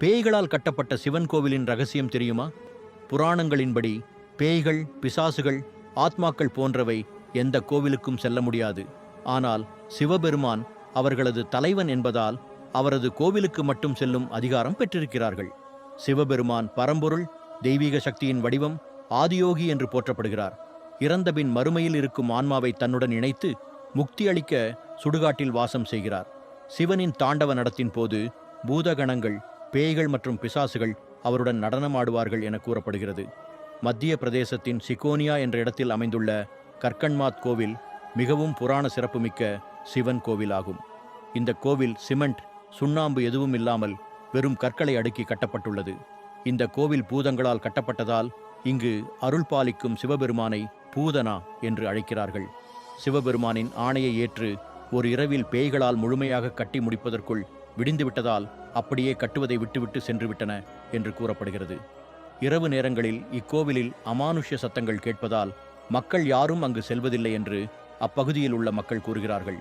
பேய்களால் கட்டப்பட்ட சிவன் கோவிலின் ரகசியம் தெரியுமா? புராணங்களின்படி பேய்கள் பிசாசுகள் ஆத்மாக்கள் போன்றவை எந்த கோவிலுக்கும் செல்ல முடியாது. ஆனால் சிவபெருமான் அவர்களது தலைவன் என்பதால் அவரது கோவிலுக்கு மட்டும் செல்லும் அதிகாரம் பெற்றிருக்கிறார்கள். சிவபெருமான் பரம்பொருள் தெய்வீக சக்தியின் வடிவம் ஆதியோகி என்று போற்றப்படுகிறார். இறந்தபின் மறுமையில் இருக்கும் ஆன்மாவை தன்னுடன் இணைத்து முக்தி அளிக்க சுடுகாட்டில் வாசம் செய்கிறார். சிவனின் தாண்டவ நடத்தின் போது பூதகணங்கள் பேய்கள் மற்றும் பிசாசுகள் அவருடன் நடனமாடுவார்கள் என கூறப்படுகிறது. மத்திய பிரதேசத்தின் சிகோனியா என்ற இடத்தில் அமைந்துள்ள கர்கன்மாத் கோவில் மிகவும் புராண சிறப்புமிக்க சிவன் கோவில் ஆகும் இந்த கோவில் சிமெண்ட் சுண்ணாம்பு எதுவும் இல்லாமல் வெறும் கற்களை அடுக்கி கட்டப்பட்டுள்ளது. இந்த கோவில் பூதங்களால் கட்டப்பட்டதால் இங்கு அருள் பாலிக்கும் சிவபெருமானை பூதனா என்று அழைக்கிறார்கள். சிவபெருமானின் ஆணையை ஏற்று ஒரு இரவில் பேய்களால் முழுமையாக கட்டி முடிப்பதற்குள் விடிந்துவிட்டதால் அப்படியே கட்டுவதை விட்டுவிட்டு சென்று விட்டன என்று கூறப்படுகிறது. இரவு நேரங்களில் இக்கோவிலில் அமானுஷ்ய சத்தங்கள் கேட்பதால் மக்கள் யாரும் அங்கு செல்வதில்லை என்று அப்பகுதியில் உள்ள மக்கள் கூறுகிறார்கள்.